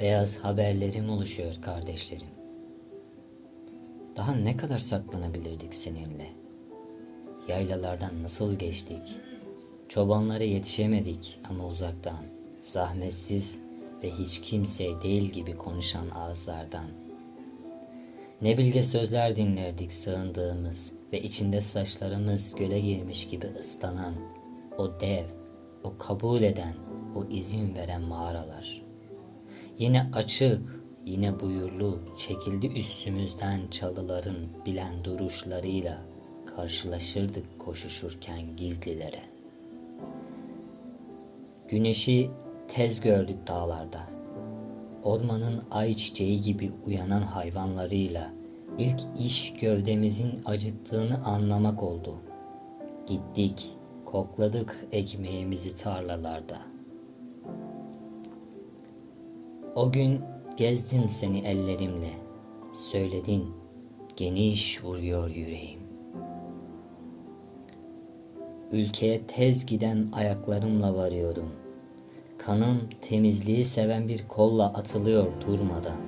beyaz haberlerim oluşuyor kardeşlerim. Daha ne kadar saklanabilirdik seninle? Yaylalardan nasıl geçtik? Çobanlara yetişemedik ama uzaktan, zahmetsiz ve hiç kimseye değil gibi konuşan ağızlardan. Ne bilge sözler dinlerdik sığındığımız ve içinde saçlarımız göle girmiş gibi ıslanan o dev, o kabul eden, o izin veren mağaralar. Yine açık, yine buyurlu çekildi üstümüzden çalıların bilen duruşlarıyla karşılaşırdık koşuşurken gizlilere. Güneşi tez gördük dağlarda. Ormanın ay çiçeği gibi uyanan hayvanlarıyla ilk iş gövdemizin acıktığını anlamak oldu. Gittik, kokladık ekmeğimizi tarlalarda. O gün gezdim seni ellerimle. Söyledin, geniş vuruyor yüreğim. Ülkeye tez giden ayaklarımla varıyorum. Kanım temizliği seven bir kolla atılıyor durmadan.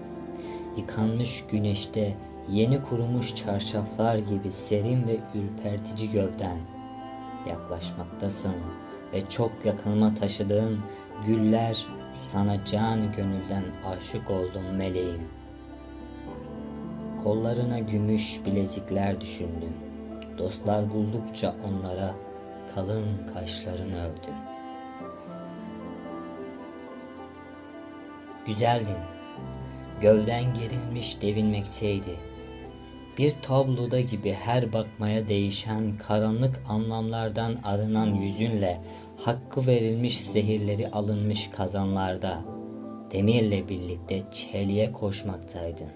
Yıkanmış güneşte yeni kurumuş çarşaflar gibi serin ve ürpertici gövden. Yaklaşmaktasın ve çok yakınıma taşıdığın güller sana can gönülden aşık oldum meleğim. Kollarına gümüş bilezikler düşündüm. Dostlar buldukça onlara kalın kaşlarını övdüm. Güzeldin. Gövden gerilmiş devinmekteydi. Bir tabloda gibi her bakmaya değişen karanlık anlamlardan arınan yüzünle hakkı verilmiş zehirleri alınmış kazanlarda demirle birlikte çeliğe koşmaktaydın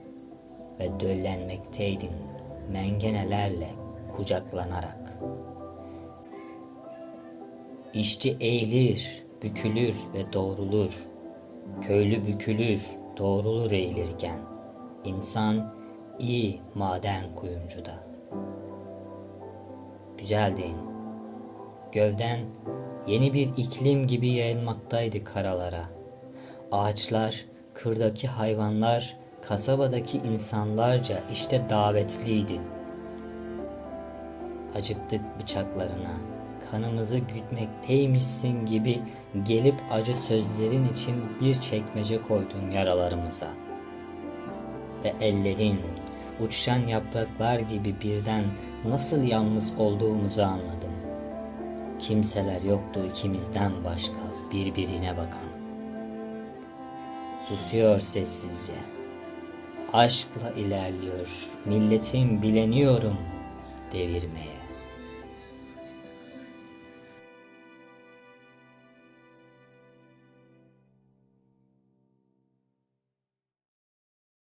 ve döllenmekteydin mengenelerle kucaklanarak. İşçi eğilir, bükülür ve doğrulur. Köylü bükülür, doğrulur eğilirken. İnsan iyi maden kuyumcuda. Güzeldin. Gövden yeni bir iklim gibi yayılmaktaydı karalara. Ağaçlar, kırdaki hayvanlar, kasabadaki insanlarca işte davetliydin. Acıktık bıçaklarına, kanımızı gütmekteymişsin gibi gelip acı sözlerin için bir çekmece koydun yaralarımıza. Ve ellerin uçuşan yapraklar gibi birden nasıl yalnız olduğumuzu anladım. Kimseler yoktu ikimizden başka birbirine bakan. Susuyor sessizce. Aşkla ilerliyor, milletim bileniyorum devirmeye.